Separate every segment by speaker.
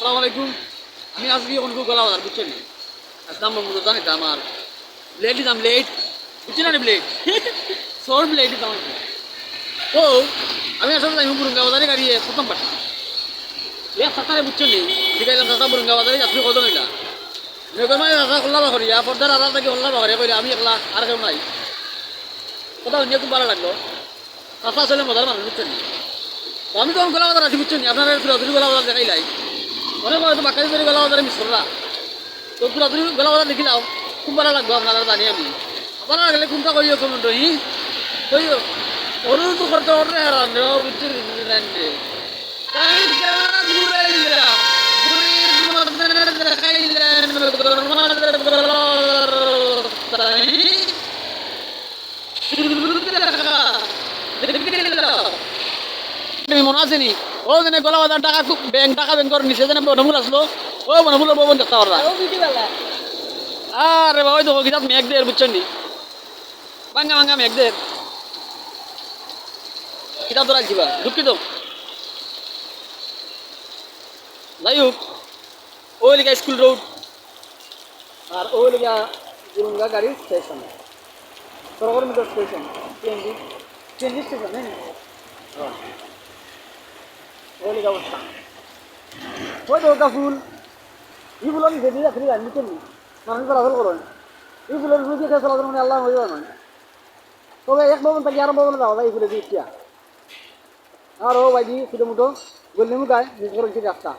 Speaker 1: আসসালামু আলাইকুম। আমি আজকে অনেক গলা বাজার, বুঝছেন? আসলাম মতো জানি তো আমার। ব্লেড দিতাম ব্লেড বুঝছেন না ব্লেড সর দিতাম আর কি। তো আমি আসলে যাই বুরুঙ্গা বাজারে গাড়িয়ে প্রথম পাঠা। এক সাঁতারে বুঝছেন নি? দিকাইলাম সাঁতা বুরুঙ্গা বাজারে যাত্রী কত নইলা মেঘর মানে রাজা খোল্লা বাকরিয়া পর্দা রাজা থেকে খোল্লা বাকরিয়া কইলে আমি একলা আর কেউ নাই। কথা শুনিয়ে খুব ভালো লাগল। চাষা আসলে মজার মানুষ, বুঝছেন আমি তখন গলা বাজার আছি, বুঝছেন আপনারা গলা বাজার দেখাইলাই। অনেক হয়তো বাক্কারি করে গলা বাজারে মিস তো চুরাচুরি গলা বাজার দেখিলাম খুব ভালো আপনারা জানি আমি। আপনারা গেলে কোনটা করিও কমেন্ট হি? কইও ওর তো করতে ওর তুমি মনে আছে নি। ও যেন গলা বাজার টাকা খুব ব্যাংক টাকা ব্যাংক নিচে যেন বনমূল আসলো ও বনমূলের ভবন দেখতে পারলা আরে বাবা ওই তো গিজাত মেঘ দের বুঝছেন নি? ভাঙ্গা ভাঙ্গা মেঘ দের কিতাব তো রাখছিবা দুঃখিত। যাই হোক ওই লিগা স্কুল রোড আর ওই লিগা জিরুঙ্গা গাড়ির স্টেশন সরকার মিটার স্টেশন টিএনজি টিএনজি স্টেশন হ্যাঁ। ওই লিগা অবস্থা ওই তো ওটা ফুল ই ফুল আমি যেদিকে রাখি আমি তো মানুষ চলাচল করেন এই ফুলের ফুল দিয়ে চলাচল মানে আল্লাহ হয়ে যাবে তবে এক ভবন থেকে আর ভবনে যাওয়া যায় এই ফুলে দিয়ে ইচ্ছা আর ও বাইদি ছোটো মুটো গল্লি মুখায় নিজ করে গেছে রাস্তা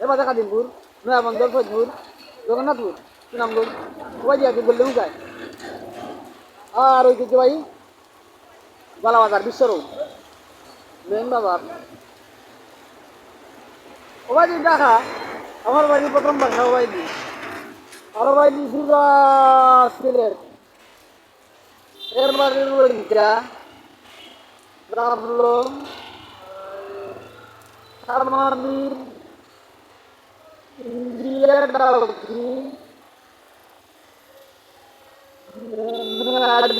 Speaker 1: এবার দেখা দিনপুর নয়াবন্দর ফজপুর জগন্নাথপুর সুনামগঞ্জ ওই দিয়ে আছে গল্লি মুখায় আর ওই কিছু ভাই বালাবাজার বিশ্ব রোড মেন বাজার ও দেখা, আমার বাড়ি প্রথম বাসা ও বাইদি আমার বাড়ি সুরা সিলেট। এর বাড়ির বাড়িটা রাবলো সারমানির ইন্দ্রিয়া ডাউকি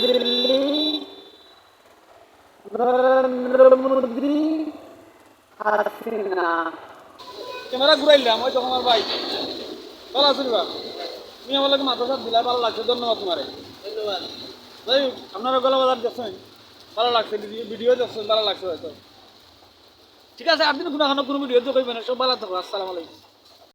Speaker 1: দিল্লি নরেন্দ্র মোদী হাসিনা ক্যামেরা ঘুরাইলাম ওই তখন আমার ভাই। ভালো আছো বা তুমি আমার লাগে মাথা সাথ দিলা ভালো লাগছে। ধন্যবাদ তোমারে। ধন্যবাদ। হোক আপনারা গলা বাজার দেখছেন। ভালো লাগছে ভিডিও দেখছেন ভালো লাগছে হয়তো। ঠিক আছে আপনি কোনো কোনো ভিডিও তো করবেন সব ভালো থাকো আসসালামু আলাইকুম।